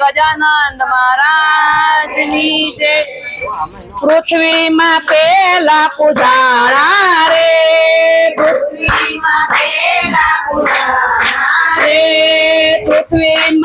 ગજાનંદ મહારાજની જય. પૃથ્વીમાં પેલા પૂજાણા રે. પૃથ્વીમાં પેલા પૂજાણા રે. પૃથ્વીમાં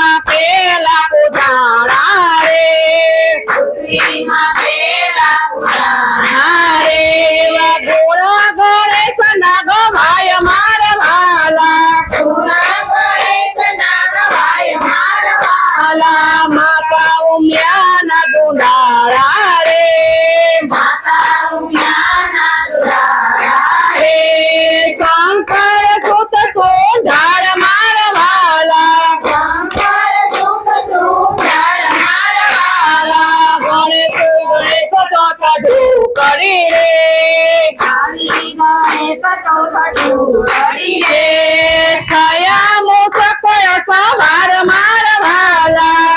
ઢોકળી રે. રે. કયા મૂસક સવાર માર વાલા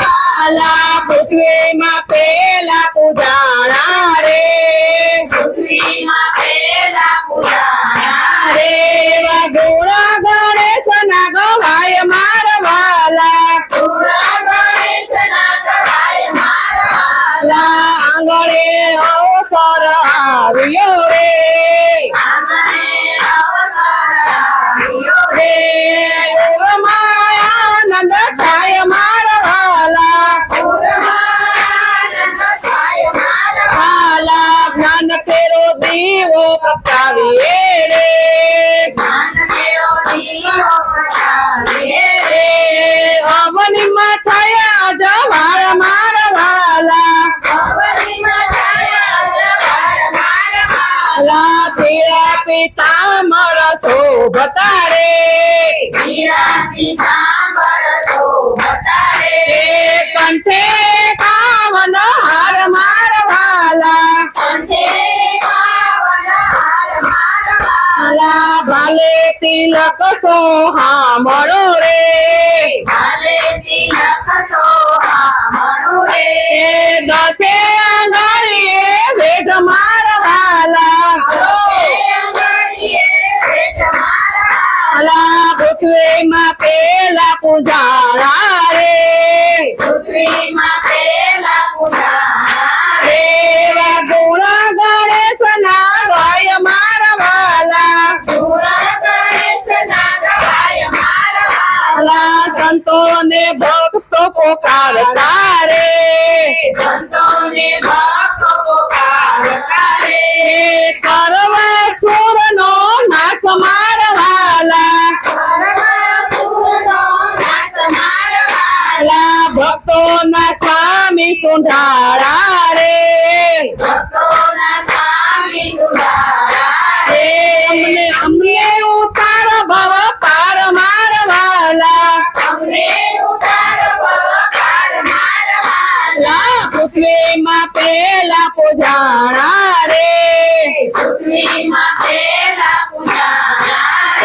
વાલા પૃથ્વીમાં પેલા પૂજાણા जीवो प्रस्ताविए रे ज्ञान देओ जवार मारवाला। अवनि मथया तेरा पिता मर बता रे पिता मर शोभता रे कंठे તિલક મળો રે. દસે આંગળીએ વેઠ મારા વાલા વાલા પૃથ્વીમાં પેલા પૂજાળા રે. એવા વાલા સંતોને ભક્તો પોકારતા રે. એ સુર નો નાશ મારા વાલા વાલા ભક્તોના સ્વામી સુંઢાળા પૃથ્વીમાં પેલા પૂજાણા રે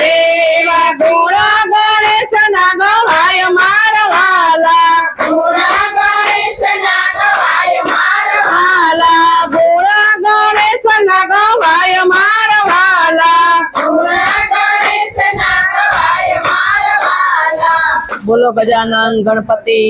એવા ગોળા ગણેશના ગવાય મારા વાલા વાલા ગોળા ગણેશના ગવાય મારા વાલા બોલો ગજાનન ગણપતિ